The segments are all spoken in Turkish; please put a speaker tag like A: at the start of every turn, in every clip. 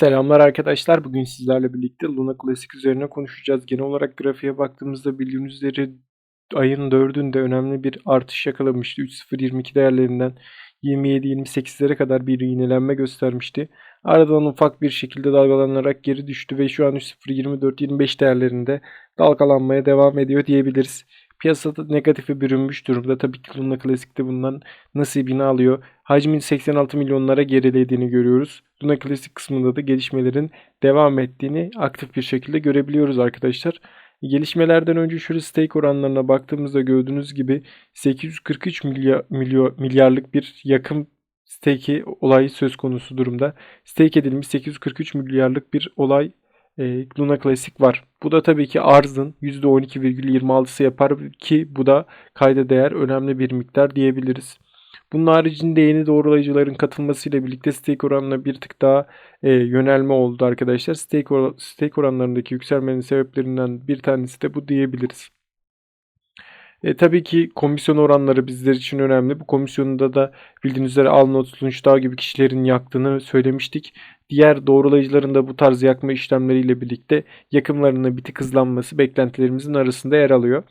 A: Selamlar arkadaşlar. Bugün sizlerle birlikte Luna Classic üzerine konuşacağız. Genel olarak grafiğe baktığımızda bildiğiniz üzere ayın 4'ünde önemli bir artış yakalamıştı. 3.022 değerlerinden 27-28'lere kadar bir iğnelenme göstermişti. Ardından ufak bir şekilde dalgalanarak geri düştü ve şu an 3.024-25 değerlerinde dalgalanmaya devam ediyor diyebiliriz. Piyasada negatife bürünmüş durumda. Tabii ki Luna Classic'te bundan nasibini alıyor. Hacmin 86 milyonlara gerilediğini görüyoruz. Luna Classic kısmında da gelişmelerin devam ettiğini aktif bir şekilde görebiliyoruz arkadaşlar. Gelişmelerden önce şöyle stake oranlarına baktığımızda gördüğünüz gibi 843 milyar, milyar, milyarlık bir yakın stake olayı söz konusu durumda. Stake edilmiş 843 milyarlık bir olay e, Luna Classic var. Bu da tabii ki arzın %12,26'sı yapar ki bu da kayda değer önemli bir miktar diyebiliriz. Bunun haricinde yeni doğrulayıcıların katılmasıyla birlikte stake oranına bir tık daha e, yönelme oldu arkadaşlar. Stake, or stake oranlarındaki yükselmenin sebeplerinden bir tanesi de bu diyebiliriz. E, tabii ki komisyon oranları bizler için önemli. Bu komisyonunda da bildiğiniz üzere Alnot, Lunçdağ gibi kişilerin yaktığını söylemiştik. Diğer doğrulayıcıların da bu tarz yakma işlemleriyle birlikte yakımlarının bir tık hızlanması beklentilerimizin arasında yer alıyor.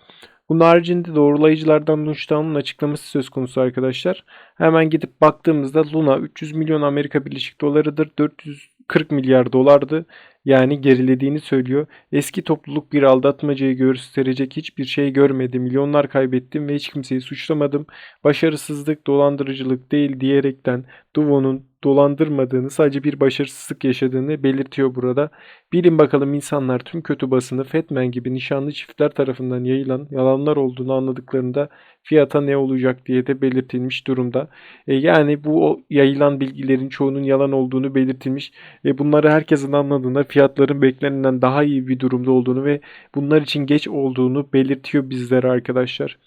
A: Bunun haricinde doğrulayıcılardan Lunchdown'un açıklaması söz konusu arkadaşlar. Hemen gidip baktığımızda Luna 300 milyon Amerika Birleşik Doları'dır. 440 milyar dolardı. Yani gerilediğini söylüyor. Eski topluluk bir aldatmacayı gösterecek hiçbir şey görmedi. Milyonlar kaybettim ve hiç kimseyi suçlamadım. Başarısızlık dolandırıcılık değil diyerekten Duvo'nun dolandırmadığını, sadece bir başarısızlık yaşadığını belirtiyor burada. Bilin bakalım insanlar tüm kötü basını Fetman gibi nişanlı çiftler tarafından yayılan yalanlar olduğunu anladıklarında fiyata ne olacak diye de belirtilmiş durumda. E, yani bu yayılan bilgilerin çoğunun yalan olduğunu belirtilmiş. E, bunları herkesin anladığında fiyatların beklenenden daha iyi bir durumda olduğunu ve bunlar için geç olduğunu belirtiyor bizlere arkadaşlar.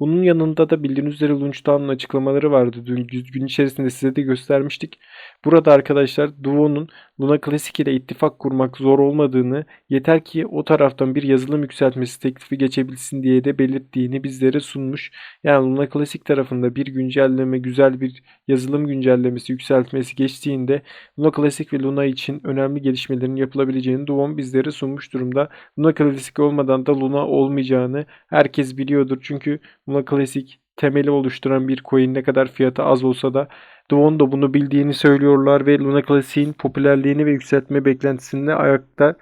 A: Bunun yanında da bildiğiniz üzere Lunchdown'un açıklamaları vardı. Dün gün içerisinde size de göstermiştik. Burada arkadaşlar Duo'nun Luna Classic ile ittifak kurmak zor olmadığını, yeter ki o taraftan bir yazılım yükseltmesi teklifi geçebilsin diye de belirttiğini bizlere sunmuş. Yani Luna Classic tarafında bir güncelleme, güzel bir yazılım güncellemesi, yükseltmesi geçtiğinde Luna Classic ve Luna için önemli gelişmelerin yapılabileceğini Duo bizlere sunmuş durumda. Luna Classic olmadan da Luna olmayacağını herkes biliyordur. Çünkü Luna Classic temeli oluşturan bir coin ne kadar fiyatı az olsa da Duon da bunu bildiğini söylüyorlar ve Luna Classic'in popülerliğini ve yükseltme beklentisinde ayakta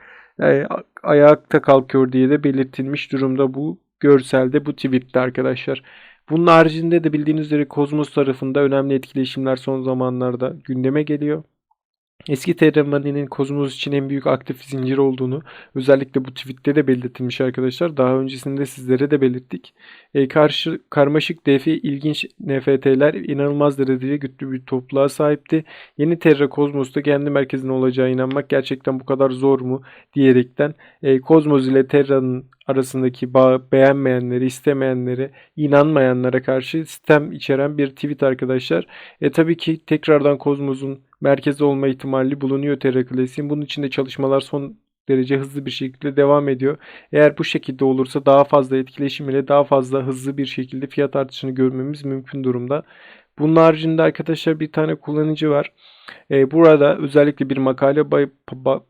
A: e, ayakta kalkıyor diye de belirtilmiş durumda bu görselde bu tweette arkadaşlar. Bunun haricinde de bildiğiniz üzere Kozmos tarafında önemli etkileşimler son zamanlarda gündeme geliyor. Eski Terra Kozmos için en büyük aktif zincir olduğunu özellikle bu tweette de belirtilmiş arkadaşlar. Daha öncesinde sizlere de belirttik. E, karşı Karmaşık DF ilginç NFT'ler inanılmaz derecede güçlü bir topluluğa sahipti. Yeni Terra Kozmos'ta kendi merkezinde olacağı inanmak gerçekten bu kadar zor mu diyerekten e, Kozmos ile Terra'nın arasındaki bağ beğenmeyenleri, istemeyenleri, inanmayanlara karşı sistem içeren bir tweet arkadaşlar. E tabii ki tekrardan Kozmos'un merkezde olma ihtimali bulunuyor Terra Classic'in. Bunun için de çalışmalar son derece hızlı bir şekilde devam ediyor. Eğer bu şekilde olursa daha fazla etkileşim ile daha fazla hızlı bir şekilde fiyat artışını görmemiz mümkün durumda. Bunun haricinde arkadaşlar bir tane kullanıcı var. Ee, burada özellikle bir makale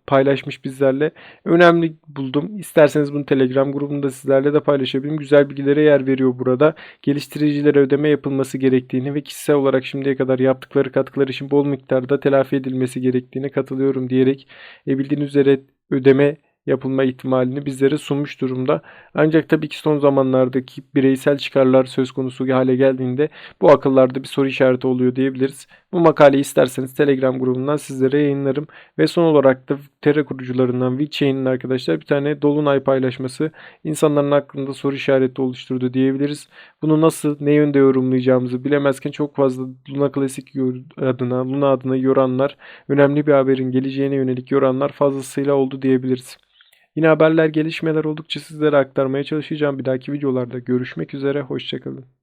A: paylaşmış bizlerle. Önemli buldum. İsterseniz bunu Telegram grubunda sizlerle de paylaşabilirim. Güzel bilgilere yer veriyor burada. Geliştiricilere ödeme yapılması gerektiğini ve kişisel olarak şimdiye kadar yaptıkları katkılar için bol miktarda telafi edilmesi gerektiğine katılıyorum diyerek e, bildiğiniz üzere ödeme yapılma ihtimalini bizlere sunmuş durumda. Ancak tabii ki son zamanlardaki bireysel çıkarlar söz konusu hale geldiğinde bu akıllarda bir soru işareti oluyor diyebiliriz. Bu makaleyi isterseniz Telegram grubundan sizlere yayınlarım. Ve son olarak da Terra kurucularından WeChain'in arkadaşlar bir tane Dolunay paylaşması insanların aklında soru işareti oluşturdu diyebiliriz. Bunu nasıl, ne yönde yorumlayacağımızı bilemezken çok fazla Luna Classic adına, Luna adına yoranlar, önemli bir haberin geleceğine yönelik yoranlar fazlasıyla oldu diyebiliriz. Yine haberler, gelişmeler oldukça sizlere aktarmaya çalışacağım. Bir dahaki videolarda görüşmek üzere. Hoşçakalın.